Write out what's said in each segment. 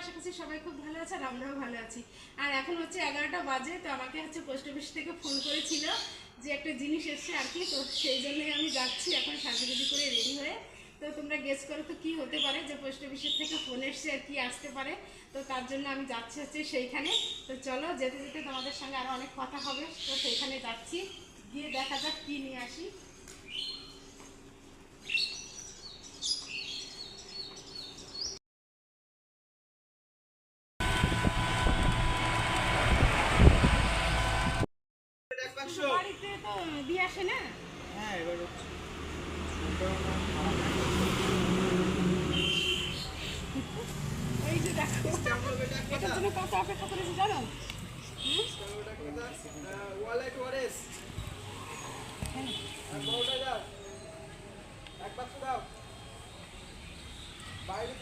আশা করছি সবাই খুব ভালো আছে আর আমরাও ভালো আছি। আর এখন হচ্ছে এগারোটা বাজে, তো আমাকে হচ্ছে পোস্ট অফিস থেকে ফোন করেছিল যে একটা জিনিস এসছে আর কি, তো সেই জন্যই আমি যাচ্ছি এখন সাজুগুজি করে রেডি হয়ে। তো তোমরা গেস করো তো কি হতে পারে যে পোস্ট অফিসের থেকে ফোন এসছে আর কি আসতে পারে। তো তার জন্য আমি যাচ্ছি হচ্ছে সেইখানে। তো চলো যেতে যেতে তোমাদের সঙ্গে আরও অনেক কথা হবে, তো সেইখানে যাচ্ছি। গিয়ে দেখা যাক কী নিয়ে আসি। এক বাড়িতে তো দিয়ে আসে না? হ্যাঁ এবার এই যে দেখো এটার জন্য কত অপেক্ষা করেছি জানো? ওয়ালেট ওয়ারেস। যাও এক বাক্স দাও। বাইরে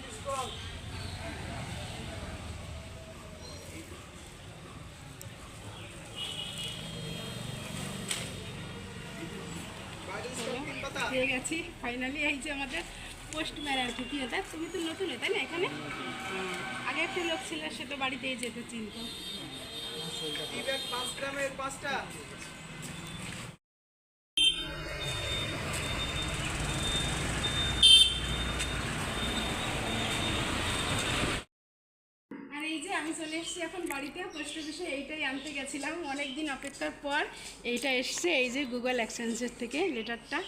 পেয়ে গেছি ফাইনালি এই যে আমাদের পোস্টম্যান আর কি ওটা তুমি তো নতুন তাই না এখানে? আগে একটা লোক ছিল, সে তো বাড়িতেই যেত চিনত। পাঁচটা আমি চলে এসেছি এখন বাড়িতে পোস্ট অফিসে এইটাই আনতে গেছিলাম। অনেকদিন অপেক্ষার পর এইটা এসছে, এই যে গুগল এক্সচেঞ্জের থেকে লেটারটা।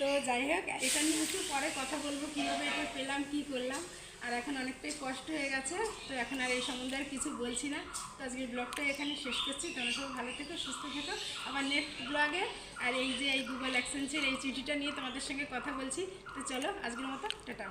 তো যাই হোক, এটা নিয়ে একটু পরে কথা বলব, কীভাবে এটা পেলাম, কি করলাম। আর এখন অনেকটাই কষ্ট হয়ে গেছে, তো এখন আর এই সম্বন্ধে আর কিছু বলছি না। তো আজকে ব্লগটা এখানে শেষ করছি। তোমরা সব ভালো থেকো, সুস্থ থেকো। আবার নেক্সট ব্লগে আর এই যে এই গুগল অ্যাক্সেন্সের এই চিঠিটা নিয়ে তোমাদের সঙ্গে কথা বলছি। তো চলো, আজকের মতো, টাটা।